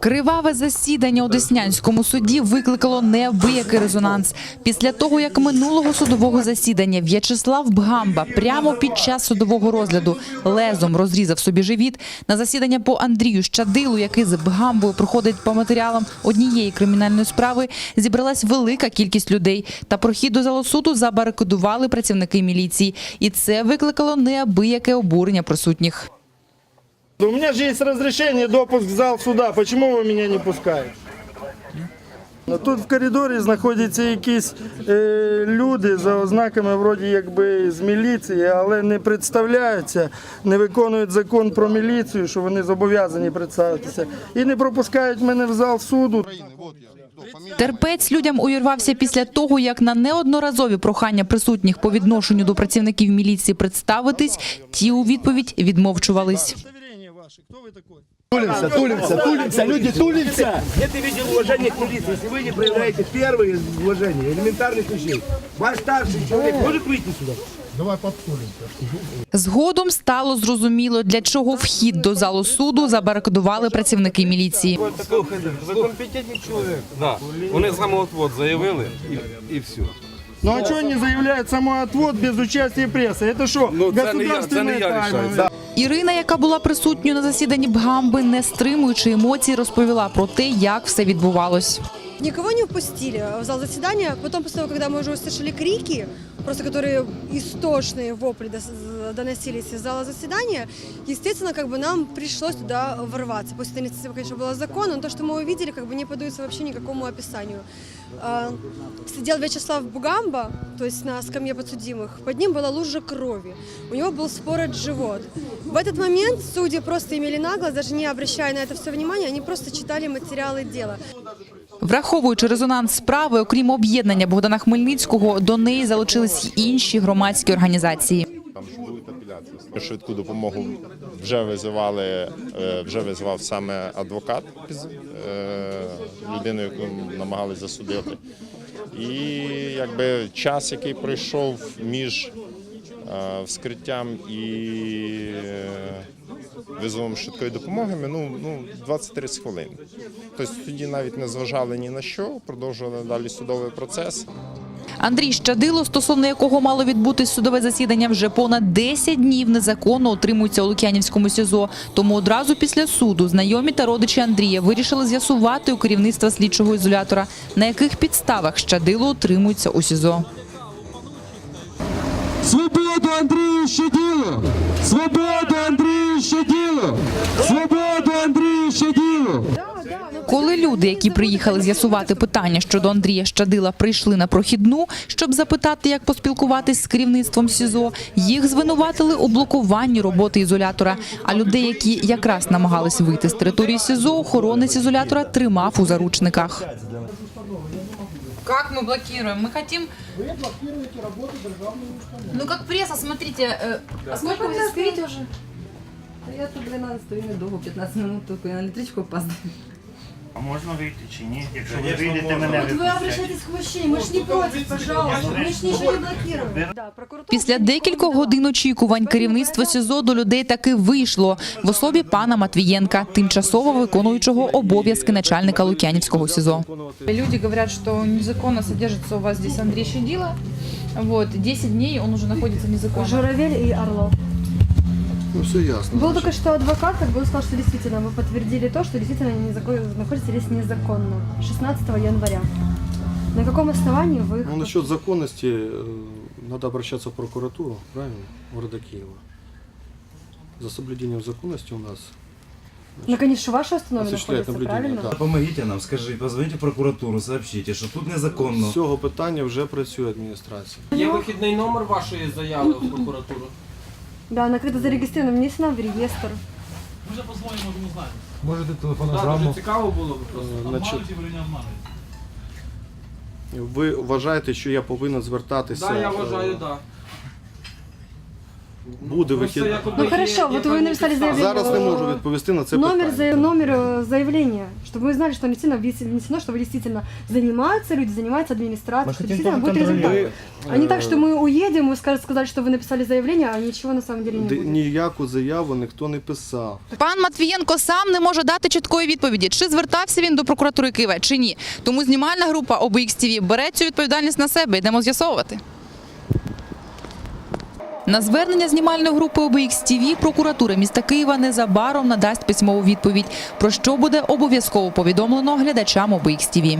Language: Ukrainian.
Криваве засідання у Деснянському суді викликало неабиякий резонанс. Після того, як минулого судового засідання В'ячеслав Бгамба прямо під час судового розгляду лезом розрізав собі живіт, на засідання по Андрію Щадилу, який з Бгамбою проходить по матеріалам однієї кримінальної справи, зібралась велика кількість людей. Та прохід до залу суду забарикадували працівники міліції. І це викликало неабияке обурення присутніх. У меня же есть разрешение, допуск в зал суда. Почему вы меня не пускаете? Ну, Тут в коридорі знаходяться якісь е, люди за ознаками вроді якби з міліції, але не представляються, не виконують закон про міліцію, що вони зобов'язані представитися, і не пропускають мене в зал суду. Терпець людям увірвався після того, як на неодноразові прохання присутніх по відношенню до працівників міліції представитись, ті у відповідь відмовчувались Удостоверение ваше. Кто вы такой? Тулимся, тулимся, тулимся, люди, тулимся! Это видео уважения к милиции. Если вы не проявляете первые уважения, элементарных вещей, ваш старший человек может выйти сюда? Згодом стало зрозуміло, для чого вхід до залу суду забарикадували працівники міліції. Ви компетентний чоловік. Да. Вони саме от заявили і, і все. Ну а чого не заявляють самоотвод без участия преси? Это що, Ну, це не я- государственная це не я тайна? рішаю. Да. Ірина, яка була присутньою на засіданні Бгамби, не стримуючи емоцій, розповіла про те, як все відбувалось. Никого не впустили в зал заседания. Потом, после того, когда мы уже услышали крики, просто которые истошные вопли дос- доносились из зала заседания, естественно, как бы нам пришлось туда ворваться. Пусть это не совсем, конечно, было законно, но то, что мы увидели, как бы не поддается вообще никакому описанию. А, Сидел Вячеслав Бугамба, то есть на скамье подсудимых. Под ним была лужа крови. У него был спорот живот. В этот момент судьи просто имели нагло, даже не обращая на это все внимания, они просто читали материалы дела. Враховуючи резонанс справи, окрім об'єднання Богдана Хмельницького, до неї залучились й інші громадські організації. Швидку допомогу вже визивали, е, вже визивав саме адвокат е, людину, яку намагались засудити. І якби час, який пройшов між е, вскриттям і визовом швидкої допомоги, минув ну, 20-30 хвилин. Тобто тоді навіть не зважали ні на що, продовжували далі судовий процес. Андрій Щадило, стосовно якого мало відбутись судове засідання, вже понад 10 днів незаконно утримується у Лук'янівському СІЗО. Тому одразу після суду знайомі та родичі Андрія вирішили з'ясувати у керівництва слідчого ізолятора, на яких підставах Щадило утримується у СІЗО. Свободу Андрію Щаділу! Свободу Андрію Щаділу! Свободу Андрію! Коли люди, які приїхали з'ясувати питання щодо Андрія Щадила, прийшли на прохідну, щоб запитати, як поспілкуватись з керівництвом СІЗО, їх звинуватили у блокуванні роботи ізолятора. А людей, які якраз намагались вийти з території СІЗО, охоронець ізолятора тримав у заручниках. Как мы блокируем? Мы хотим... Вы блокируете работу Ну как пресса, смотрите, э, а сколько вы здесь стоите уже? Я тут 12 стою недовго, 15 минут тільки на електричку опаздую. А можна вийти чи ні? Якщо ви вийдете, мене Вот вы обращаетесь к мужчине, мы ж не против, пожалуйста, мы ж ничего не блокируем. Да, прокуратура... Після декількох годин очікувань керівництво СІЗО до людей таки вийшло в особі пана Матвієнка, тимчасово виконуючого обов'язки начальника Лук'янівського СІЗО. Люди говорят, что незаконно содержится у вас здесь Андрей Щадила. Вот, 10 дней он уже находится незаконно. Журавель и Орлов. Ну все ясно. Был только что адвокат, как бы он сказал, что действительно вы подтвердили то, что действительно они незакон- находятся здесь незаконно. 16 января. На каком основании вы их... Ну насчет законности э, надо обращаться в прокуратуру, правильно, города Киева. За соблюдением законности у нас Ну, конечно, ваша установка осуществляет находится, наблюдение. правильно? Да. Помогите нам, скажи, позвоните в прокуратуру, сообщите, що тут незаконно. З цього питання вже працює адміністрація. Є вихідний номер вашої заяви в прокуратуру? Да, она когда зарегистрирована, внесена в реестр. Можете Так, телефонограму. дуже цікаво було б просто. Е, Значить, ви вважаєте, що я повинен звертатися? Так, я е, вважаю, так Буде вихід. Ну хорошо, вот вы написали заявление. Зараз не можу э, відповісти на це Номер, питання. за- номер э, заявления, чтобы мы знали, что действительно внесено, что вы действительно занимаются, люди занимаются администрацией, что действительно будет результат. Ми, А не так, е, что мы уедем, вы ска- сказали, что вы написали заявление, а ничего на самом деле не де- будет. Ніяку заяву ніхто не писав. Пан Матвієнко сам не може дати чіткої відповіді, чи звертався він до прокуратури Києва, чи ні. Тому знімальна група ОБХ ТВ бере цю відповідальність на себе. Йдемо з'ясовувати. На звернення знімальної групи ОБХ ТВ прокуратура міста Києва незабаром надасть письмову відповідь, про що буде обов'язково повідомлено глядачам ОБХ ТВ.